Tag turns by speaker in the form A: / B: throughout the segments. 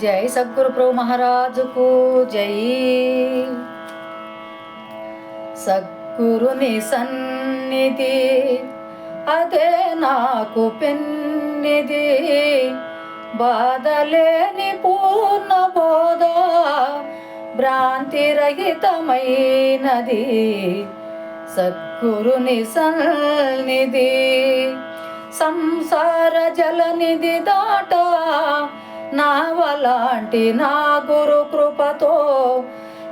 A: జై సద్గురు ప్రభు మహారాజుకు జై. సద్గురుని సన్నిధి అదే నాకు పెన్నిది బాధలేని పూర్ణ బోధ భ్రాంతిరహితమైనది. సద్గురుని సన్నిధి సంసార జలనిధి దాట నావలాంటి నా గురు కృపతో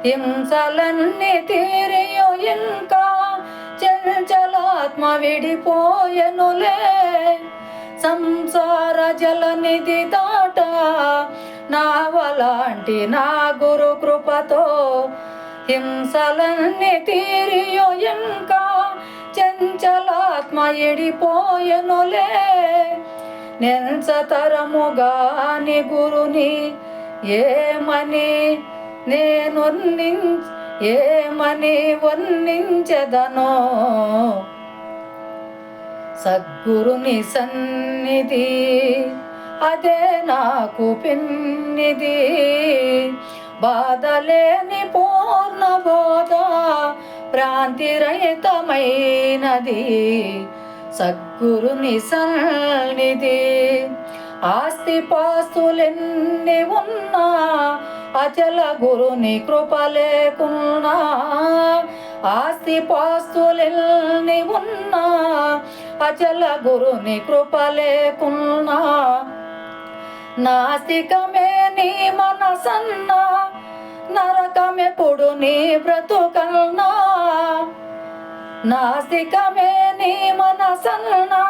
A: హింసలన్నీ తీరియో ఇంకా చంచలాత్మ విడిపోయనులే. సంసార జలనిధి దాట నావలాంటి నా గురు కృపతో హింసలన్నీ తీరియో ఇంకా చంచలాత్మ ఎడిపోయనులే నెంచతరముగాని గురుని ఏమని నేను ఏమని వర్ణించదనో? సద్గురుని సన్నిధి అదే నాకు పిన్నిది. బాధలేని పూర్ణ బోధ సద్గురుని సన్నిధి ఆస్తి పాస్తులెన్ని ఉన్నా అచల గురుని కృప లేకున్నా. ఆస్తి పాస్తులెన్ని ఉన్నా అచల గురుని కృప లేకున్నా. నాస్తికమే నీ మనసన్నా నరకమెప్పుడు నీ బ్రతుకన్నా. నాస్తికమే నీ మనసన్నా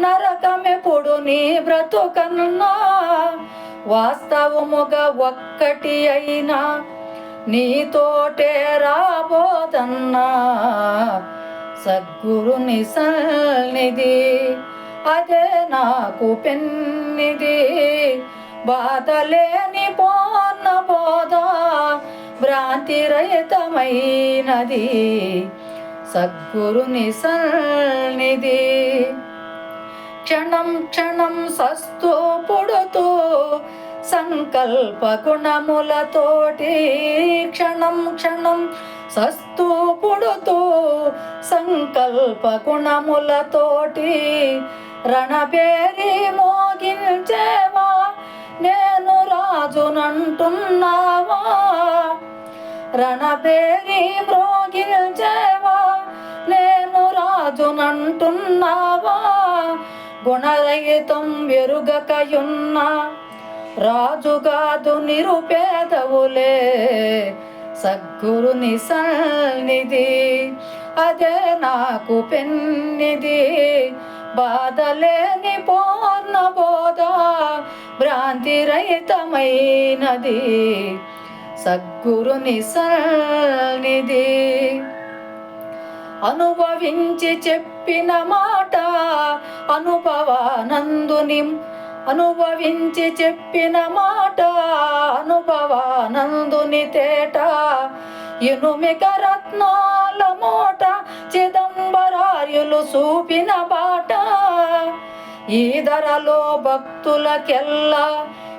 A: నరకమెప్పుడు నీ బ్రతుకన్నా. వాస్తవముగా ఒక్కటి అయినా నీతోటే రాబోదన్నా సద్గురుని సన్నిధి అదే నాకు పెన్నిది బాధలేని పోన్న బోధ భ్రాంతిరహితమైనది సద్గురుని సన్నిధి క్షణం క్షణం సస్తూ పొడుతూ సంకల్ప గుణములతోటి క్షణం క్షణం సస్తూ పొడుతూ సంకల్ప గుణములతోటి రణపేరి మోగించేవా? నేను రాజునంటున్నావా? రణపేరి మోగించేవా రాజునంటున్నావా? గుణరహితం ఎరుగకయున్నా. రాజుగాదు నిరుపేదవులే సద్గురుని సన్నిధి. అదే నాకు పెన్నిది బాధలేని పూర్ణ బోధ భ్రాంతిరహితమైనది. సద్గురుని సన్నిధి. అనుభవించి చెప్పిన మాట అనుభవానందుని అనుభవించి చెప్పిన మాట అనుభవానందుని తేట. ఇనుమిక రత్నాల మూట చిదంబరార్యులు చూపిన బాట. ఈ ధరలో భక్తులకెల్లా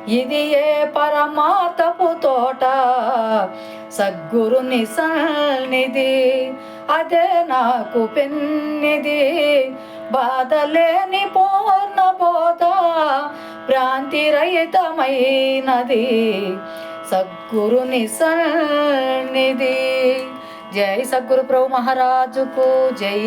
A: ఇది ఏ పరమాతపు తోట? సద్గురుని సన్నిధి అదే నాకు పెన్నిది. బాధలేని పూర్ణ బోధ భ్రాంతిరహితమైనది సద్గురుని సన్నిధి జై సద్గురు ప్రభు మహారాజుకు జై.